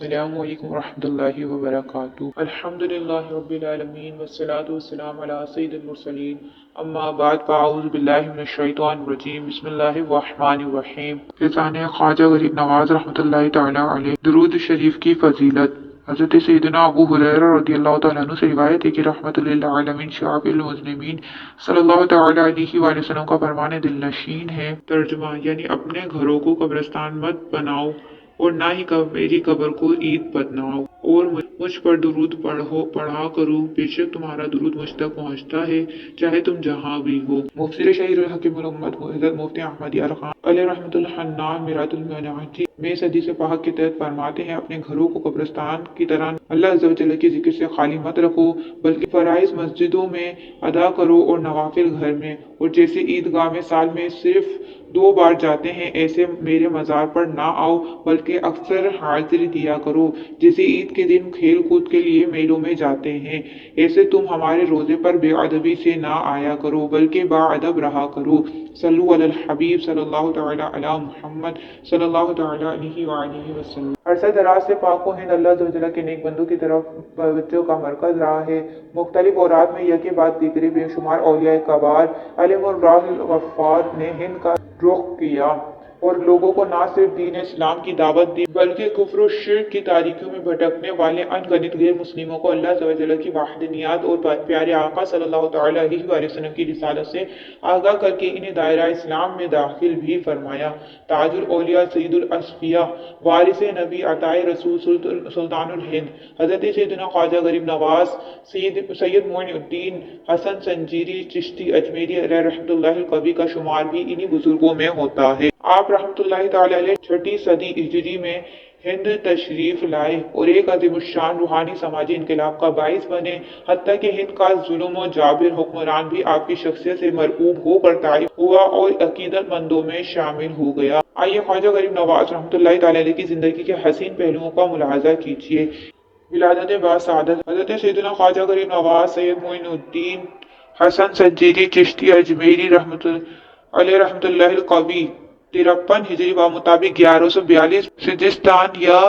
السلام علیکم ورحمۃ اللہ وبرکاتہ۔ الحمد للہ رب العالمین والصلاة والسلام علی سید المرسلین۔ اما بعد، فاعوذ باللہ من الشیطان الرجیم۔ بسم اللہ الرحمن الرحیم۔ فیضان خواجہ غریب نواز رحمۃ اللہ تعالی علیہ۔ درود شریف کی فضیلت۔ حضرت سیدنا ابو حریرہ رضی اللہ تعالیٰ عنہ سے روایت ہے کہ رحمت للعالمین شعب المسلمین صلی اللہ تعالی علیہ وآلہ وسلم کا فرمان دل نشین ہے۔ ترجمہ یعنی اپنے گھروں کو قبرستان مت بناؤ۔ اور نہ ہی میری قبر کو عید بناؤ اور مجھ پر درود پڑھو، پڑھا کرو، بے شک تمہارا درود مجھ تک پہنچتا ہے، چاہے تم جہاں بھی ہو۔ مفسر شہیر الحکیم الامت حضرت مفتی احمد یار خان علیہ رحمۃ الحنان میرات المناجی میں صدی سے پاک کے تحت فرماتے ہیں، اپنے گھروں کو قبرستان کی طرح اللہ عز و جل کے ذکر سے خالی مت رکھو، بلکہ فرائض مسجدوں میں ادا کرو اور نوافل گھر میں۔ اور جیسے عیدگاہ میں سال میں صرف دو بار جاتے ہیں، ایسے میرے مزار پر نہ آؤ، بلکہ اکثر حاضری دیا کرو۔ جیسے عید عید کے دن کھیل کود کے لیے میلوں میں جاتے ہیں۔ ایسے تم ہمارے روزے پر بے ادبی سے نہ آیا کرو، بلکہ با ادب رہا کرو۔ صلو علی الحبیب صلی اللہ تعالی علی محمد صلی اللہ تعالی علیہ وآلہ وسلم۔ عرصہ دراز سے پاک و ہند اللہ عز کے نیک بندوں کی طرف بچوں کا مرکز رہا ہے۔ مختلف اورات میں یکی بعد دیگری بے شمار اولیاء کبار، علم الراہ الوفات نے ہند کا رخ کیا۔ اور لوگوں کو نہ صرف دین اسلام کی دعوت دی، بلکہ کفر و شرک کی تاریکیوں میں بھٹکنے والے ان گنت غیر مسلموں کو اللہ عز کی وحدانیت اور پیارے آقا صلی اللہ تعالی علیہ وسلم کی رسالت سے آگاہ کر کے انہیں دائرہ اسلام میں داخل بھی فرمایا۔ تاج الاولیاء سید الاصفیاء وارث نبی عطائے رسول سلطان الہند، حضرت سیدنا خواجہ غریب نواز، سید سید معین الدین، حسن سنجیری، چشتی اجمیری، علیہ رحمۃ اللہ القبی کا شمار بھی انہی بزرگوں میں ہوتا ہے۔ آپ رحمت اللہ تعالی علیہ چھٹی صدی ہجری میں ہند تشریف لائے اور ایک عظیم الشان روحانی سماجی انقلاب کا باعث بنے، حتیٰ کہ ہند کا ظلم و جابر حکمران بھی آپ کی شخصیت سے مرعوب ہو کر تعریف ہوا اور عقیدت مندوں میں شامل ہو گیا۔ آئیے خواجہ غریب نواز رحمت اللہ تعالی علیہ کی زندگی کے حسین پہلوؤں کا ملاحظہ کیجیے۔ ولادت با سعادت حضرت سیدنا خواجہ غریب نواز سید معین الدین حسن سجیری چشتی اجمیری رحمت علیہ رحمت اللہ القوی۔ ترپن ہجری و مطابق گیارہ سو بیالیس سجستان یا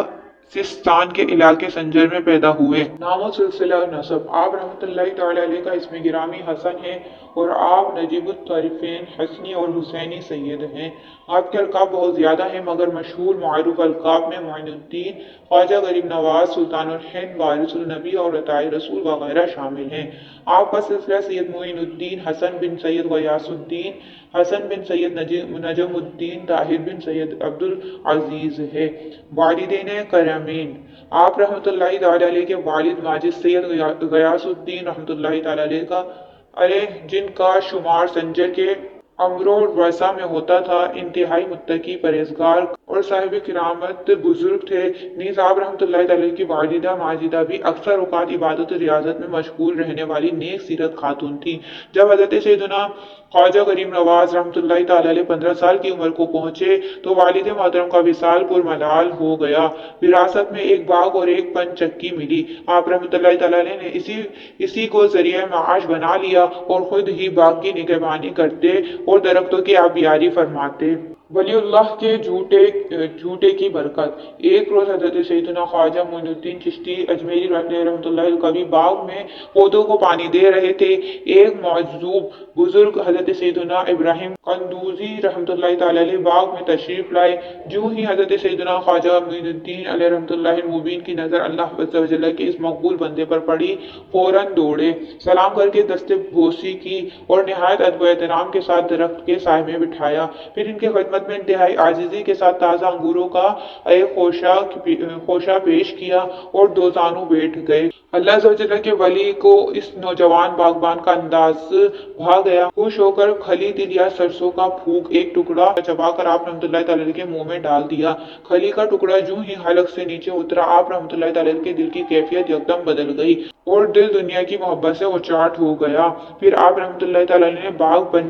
سستان کے علاقے سنجر میں پیدا ہوئے۔ نام و سلسلہ نصب۔ آپ رحمت اللہ تعالی علیہ کا اسم گرامی حسن ہے اور آپ نجیب الطرفین حسنی اور حسینی سید ہیں۔ آپ کے القاب بہت زیادہ ہیں، مگر مشہور معروف القاب میں معین الدین، خواجہ غریب نواز، سلطان الہند وارث النبی اور عطائی رسول وغیرہ شامل ہیں۔ آپ کا سلسلہ سید معین الدین، حسن بن سید غیاس الدین، حسن بن سید نجم الدین، طاہر بن سید عبد العزیز ہے۔ والدین امین آپ رحمۃ اللہ تعالیٰ علیہ کے والد ماجد سید غیاس الدین رحمت اللہ تعالی علیہ کا علیہ، جن کا شمار سنجر کے امرو ورثہ میں ہوتا تھا، انتہائی متقی پرہیزگار اور صاحب کرامت بزرگ تھے۔ نیز آپ رحمت اللہ تعالی کی والدہ ماجدہ بھی اکثر اوقات عبادت و ریاضت میں مشغول رہنے والی نیک سیرت خاتون تھی جب حضرت سیدنا خواجہ غریب نواز رحمت اللہ تعالی علیہ پندرہ سال کی عمر کو پہنچے تو والد محترم کا وصال پر ملال ہو گیا۔ وراثت میں ایک باغ اور ایک پن چکی ملی۔ آپ رحمت اللہ تعالی علیہ نے اسی اسی کو ذریعہ معاش بنا لیا اور خود ہی باغ کی نگہبانی کرتے اور درختوں کی آبیاری فرماتے۔ ولی اللہ کے جھوٹے جھوٹے کی برکت۔ ایک روز حضرت سیدنا خواجہ معین الدین چشتی اجمیری رحمت اللہ کبھی باغ میں پودوں کو پانی دے رہے تھے۔ ایک معذوب بزرگ حضرت سیدنا ابراہیم قندوزی رحمت اللہ تعالی علیہ باغ میں تشریف لائے۔ جو ہی حضرت سیدنا خواجہ معین الدین علیہ رحمت اللہ المبین کی نظر اللہ عز کے اس مقبول بندے پر پڑی، فوراً دوڑے۔ سلام کر کے دست بوسی کی اور نہایت ادب احترام کے ساتھ درخت کے سائے میں بٹھایا۔ پھر ان کے خدمت خدمت میں انتہائی عاجزی کے ساتھ تازہ انگوروں کا ایک خوشہ خوشہ پیش کیا اور دو زانو بیٹھ گئے۔ اللہ عز کے ولی کو اس نوجوان باغبان کا انداز بھا گیا۔ خوش ہو کر کھلی دل یا سرسوں کا پھوک ایک ٹکڑا چبا کر آپ رحمت اللہ تعالی کے منہ میں ڈال دیا۔ کھلی کا ٹکڑا جو ہی حلق سے نیچے اترا، آپ رحمت اللہ تعالی کے دل کی کیفیت یکدم بدل گئی۔ اور دل دنیا کی محبت سے اچاٹ ہو گیا۔ پھر آپ رحمت اللہ تعالی نے باغ بن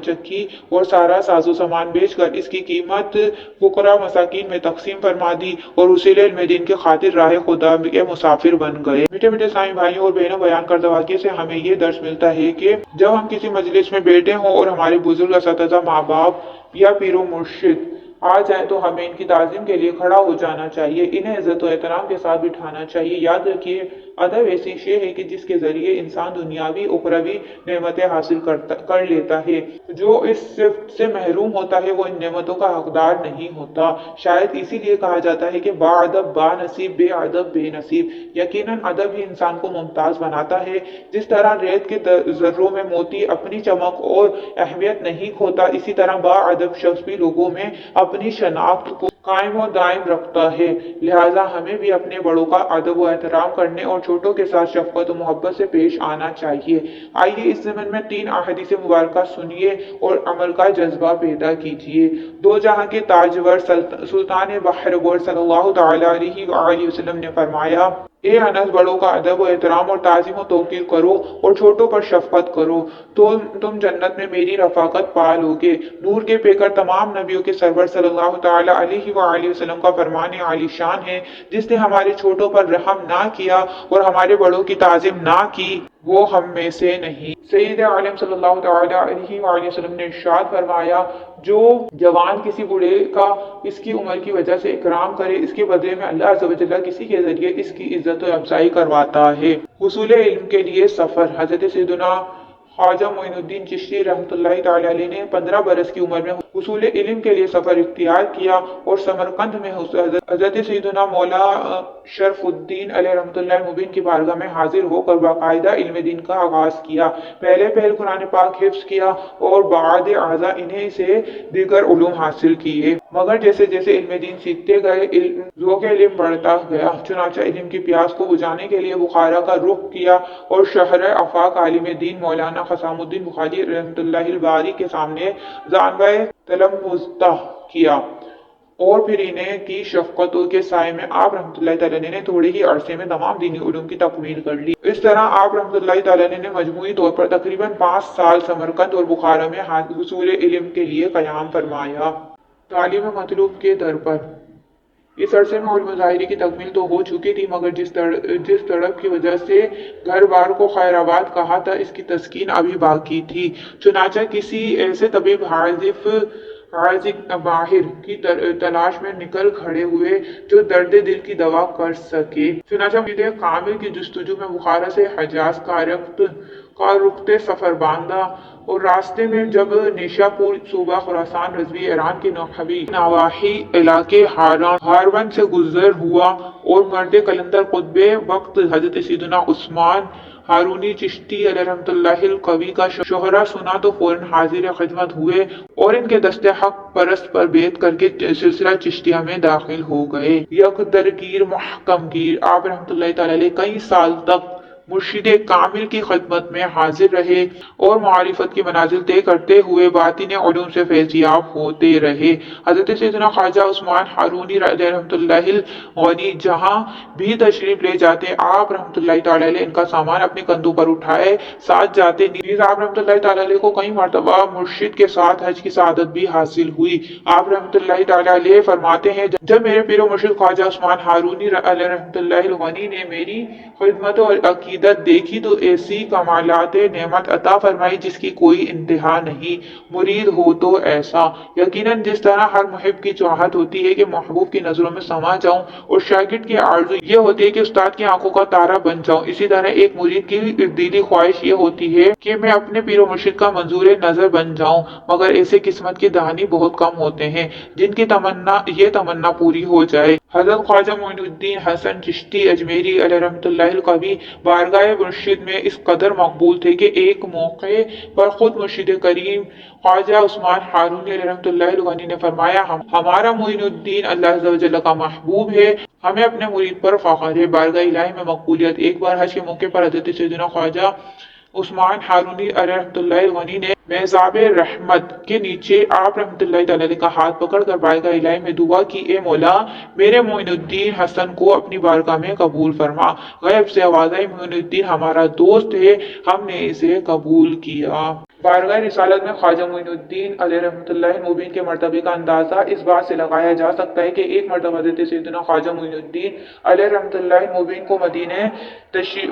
اور سارا ساز و سامان بیچ کر اس کی قیمت فقراء مساکین میں تقسیم فرما دی اور اسی لیے علم دین کے خاطر راہ خدا کے مسافر بن گئے۔ میٹھے میٹھے سائیں بھائیوں اور بہنوں، بیان کردہ واقعے سے ہمیں یہ درس ملتا ہے کہ جب ہم کسی مجلس میں بیٹھے ہوں اور ہمارے بزرگ اساتذہ ماں باپ یا پیر و مرشد آ جائیں تو ہمیں ان کی تعظیم کے لیے کھڑا ہو جانا چاہیے، انہیں عزت و احترام کے ساتھ بٹھانا چاہیے۔ یاد رکھیے ادب ایسی شے ہے کہ جس کے ذریعے انسان دنیاوی، اخروی نعمتیں حاصل کرتا، کر لیتا ہے۔ جو اس صفت سے محروم ہوتا ہے، وہ ان نعمتوں کا حقدار نہیں ہوتا۔ شاید اسی لیے کہا جاتا ہے کہ با ادب با نصیب، بے ادب بے نصیب۔ یقیناً ادب ہی انسان کو ممتاز بناتا ہے۔ جس طرح ریت کے ذروں میں موتی اپنی چمک اور اہمیت نہیں کھوتا، اسی طرح با ادب شخص بھی لوگوں میں اپنی شناخت کو قائم و دائم رکھتا ہے۔ لہٰذا ہمیں بھی اپنے بڑوں کا ادب و احترام کرنے اور چھوٹوں کے ساتھ شفقت و محبت سے پیش آنا چاہیے۔ آئیے اس زمن میں تین احادیث مبارکہ سنیے اور عمل کا جذبہ پیدا کیجیے۔ دو جہاں کے تاجور سلطان بحر صلی اللہ تعالی علیہ وآلہ وسلم نے فرمایا، اے انس، بڑوں کا ادب و احترام اور تعظیم و توقیر کرو اور چھوٹوں پر شفقت کرو۔ تو تم جنت میں میری رفاقت پالو گے نور کے پیکر تمام نبیوں کے سرور صلی اللہ تعالی علیہ وآلہ وسلم کا فرمان عالی شان ہے۔ جس نے ہمارے چھوٹوں پر رحم نہ کیا اور ہمارے بڑوں کی تعظیم نہ کی، وہ ہم میں سے نہیں۔ سید عالم صلی اللہ تعالی علیہ وآلہ وسلم نے ارشاد فرمایا، جو جوان کسی بڑے کا اس کی عمر کی وجہ سے اکرام کرے، اس کے بدلے میں اللہ عز و جل کسی کے ذریعے اس کی عزت و افزائی کرواتا ہے۔ حصول علم کے لیے سفر۔ حضرت سیدنا خواجہ معین الدین چشتی رحمۃ اللہ تعالی علیہ نے پندرہ برس کی عمر میں حصول علم کے لیے سفر اختیار کیا اور سمرقند میں حضرت سیدنا مولا شرف الدین علیہ رحمۃ اللہ مبین کی بارگاہ میں حاضر ہو کر باقاعدہ علم دین کا آغاز کیا۔ پہلے پہل قرآن پاک حفظ کیا اور بعد اعضا انہیں سے دیگر علوم حاصل کیے۔ مگر جیسے جیسے علم دین سیکھتے گئے ذوق علم بڑھتا گیا، چنانچہ علم کی پیاس کو بجانے کے لیے بخارا کا رخ کیا اور شہر افاق عالم دین مولانا خسام الدین بخاری رحمۃ اللہ الباری کے سامنے جانبہ تلمزتہ کیا۔ اور پھر انہیں کی شفقت کے سائے میں آپ رحمۃ اللہ تعالیٰ نے تھوڑے ہی عرصے میں تمام دینی علوم کی تکمیل کر لی۔ اس طرح آپ رحمۃ اللہ تعالیٰ نے مجموعی طور پر تقریباً پانچ سال سمرکند اور بخارا میں حصول علم کے لیے قیام فرمایا۔ تعلیم مطلوب کے در پر۔ اس عرصے میں علم ظاہری کی تکمیل تو ہو چکی تھی، مگر جس جس تڑپ کی وجہ سے گھر بار کو خیر آباد کہا تھا، اس کی تسکین ابھی باقی تھی۔ چنانچہ کسی ایسے طبیب حاضف باہر کی تلاش میں نکل کھڑے ہوئے جو درد دل کی دوا کر سکے۔ چنانچہ مجھے کامل کی جستجو میں بخارا سے حجاز کا رخت کا رختے سفر باندھا اور راستے میں جب نیشا پور، صوبہ خراسان، رضوی ایران کے نوحبی نواحی علاقے ہارون سے گزر ہوا اور مرد کلندر قطب وقت حضرت سیدنا عثمان ہارونی چشتی علیہ رحمت اللہ القوی کا شہرہ سنا تو فوراً حاضر خدمت ہوئے اور ان کے دست حق پرست پر بیت کر کے سلسلہ چشتیہ میں داخل ہو گئے۔ یک درگیر محکم گیر آپ رحمت اللہ تعالی کئی سال تک مرشد کامل کی خدمت میں حاضر رہے اور معرفت کی منازل طے کرتے ہوئے باطن علوم سے فیضیاب ہوتے رہے۔ حضرت سیدنا خواجہ عثمان حارونی رحمت اللہ غنی جہاں بھی تشریف لے جاتے، آپ رحمت اللہ تعالی ان کا سامان اپنے کندھوں پر اٹھائے، ساتھ جاتے۔ نیز آپ رحمت اللہ تعالی کو کئی مرتبہ مرشد کے ساتھ حج کی سعادت بھی حاصل ہوئی۔ آپ رحمت اللہ تعالی فرماتے ہیں، جب میرے پیر و مرشد خواجہ عثمان حارونی رحمت اللہ غنی نے میری خدمت و عقید عقیدت دیکھی تو ایسی کمالات نعمت عطا فرمائی جس کی کوئی انتہا نہیں۔ مرید ہو تو ایسا۔ یقیناً جس طرح ہر محب کی چاہت ہوتی ہے کہ محبوب کی نظروں میں سما جاؤں اور شاگرد کی آرزو یہ ہوتی ہے کہ استاد کی آنکھوں کا تارا بن جاؤں۔ اسی طرح ایک مرید کی دلی خواہش یہ ہوتی ہے کہ میں اپنے پیر و مرشد کا منظور نظر بن جاؤں، مگر ایسے قسمت کی دہانی بہت کم ہوتے ہیں جن کی تمنا، یہ تمنا پوری ہو جائے۔ حضرت خواجہ معین الدین حسن چشتی اجمیری علیہ رحمت اللہ کبھی بار بارگاہ مرشد میں اس قدر مقبول تھے کہ ایک موقع پر خود مرشد کریم خواجہ عثمان حارون رحمت اللہ علیہ نے فرمایا، ہم ہمارا معین الدین اللہ عز کا محبوب ہے، ہمیں اپنے مرید پر فخر ہے۔ بارگاہ الہی میں مقبولیت۔ ایک بار حج کے موقع پر حضرت سیدنا خواجہ عثمان حارونی علیہ رحمت اللہ غنی نے میزاب رحمت کے نیچے آپ رحمت اللہ علیہ کا ہاتھ پکڑ کر بارگاہ الہی میں دعا کی، اے مولا، میرے معین الدین حسن کو اپنی بارگاہ میں قبول فرما۔ غیب سے آواز آئی معین الدین ہمارا دوست ہے، ہم نے اسے قبول کیا۔ بارگاہ رسالت میں خواجہ معین الدین علیہ رحمت اللہ مبین کے مرتبے کا اندازہ اس بات سے لگایا جا سکتا ہے کہ ایک مرتبہ حضرت سیدنا خواجہ معین الدین علیہ رحمت اللہ مبین کو مدینہ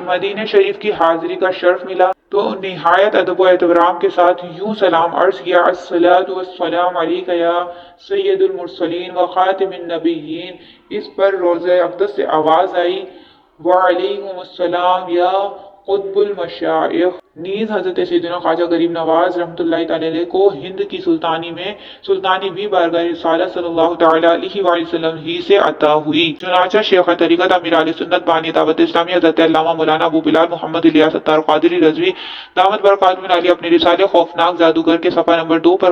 مدینہ شریف کی حاضری کا شرف ملا۔ تو نہایت ادب و احترام کے ساتھ یوں سلام عرض کیا السلام والسلام علیک یا سید المرسلین و خاتم النبیین۔ اس پر روزہ اقدس سے آواز آئی، وعلیکم السلام یا قطب المشائخ۔ نیز حضرت سیدنا خواجہ غریب نواز رحمۃ اللہ تعالی علیہ کو ہند کی سلطانی میں سلطانی بھی بارگاہ رسالہ صلی اللہ تعالی علیہ وآلہ وسلم ہی سے عطا ہوئی۔ چنانچہ شیخ طریقت امیر علی سنت بانی دعوت اسلامی حضرت علامہ مولانا ابو بلال محمد الیاس ستار قادری رضوی دامت برکات من علی اپنے رسالے خوفناک جادوگر کے صفحہ نمبر دو پر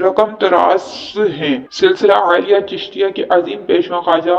رقم تراس ہیں سلسلہ عالیہ چشتیہ کے عظیم پیشوا خواجہ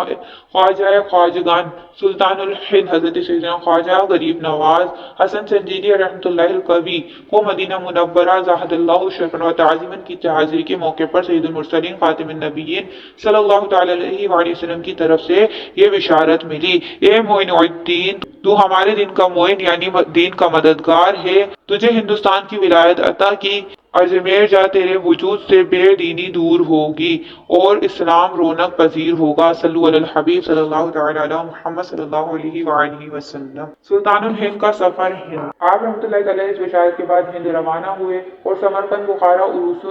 خواجہ خواجگان سلطان الہند حضرت سیدنا خواجہ غریب نواز، حسن سنجیدی رحمۃ اللہ القوی کو مدینہ منورہ، زاہد اللہ شرفن و تعظیمن کی حاضری کے موقع پر سید المرسلین خاتم النبیین صلی اللہ تعالی علیہ وآلہ وسلم کی طرف سے یہ بشارت ملی۔ اے معین الدین، تو ہمارے دین کا معین یعنی دین کا مددگار ہے۔ تجھے ہندوستان کی ولایت عطا کی، اجمیر جا تیرے وجود سے بے دینی دور ہوگی اور اسلام رونق پذیر ہوگا۔ صلو علی الحبیب صلی اللہ تعالی علی محمد صلی اللہ علیہ وآلہ وسلم۔ سلطان الہند کا سفر ہند۔ آپ رحمت اللہ علیہ اس بشارت کے بعد ہند روانہ ہوئے اور سمرقند بخارا عروس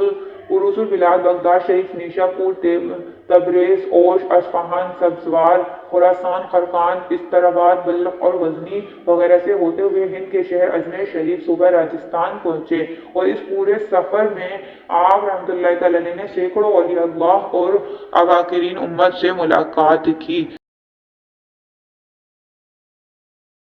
عروس البلاد Baghdad Sharif Nishapur Tabriz, Osh, Isfahan, Sabzevar, Khorasan, Kharqan, Astarabad Balkh اور غزنی وغیرہ سے ہوتے ہوئے ہند کے شہر اجمیر شریف صوبہ راجستھان پہنچے اور اس پورے سفر میں آپ رحمت اللہ تعالی نے سینکڑوں ولی اللہ اور اواکرین امت سے ملاقات کی۔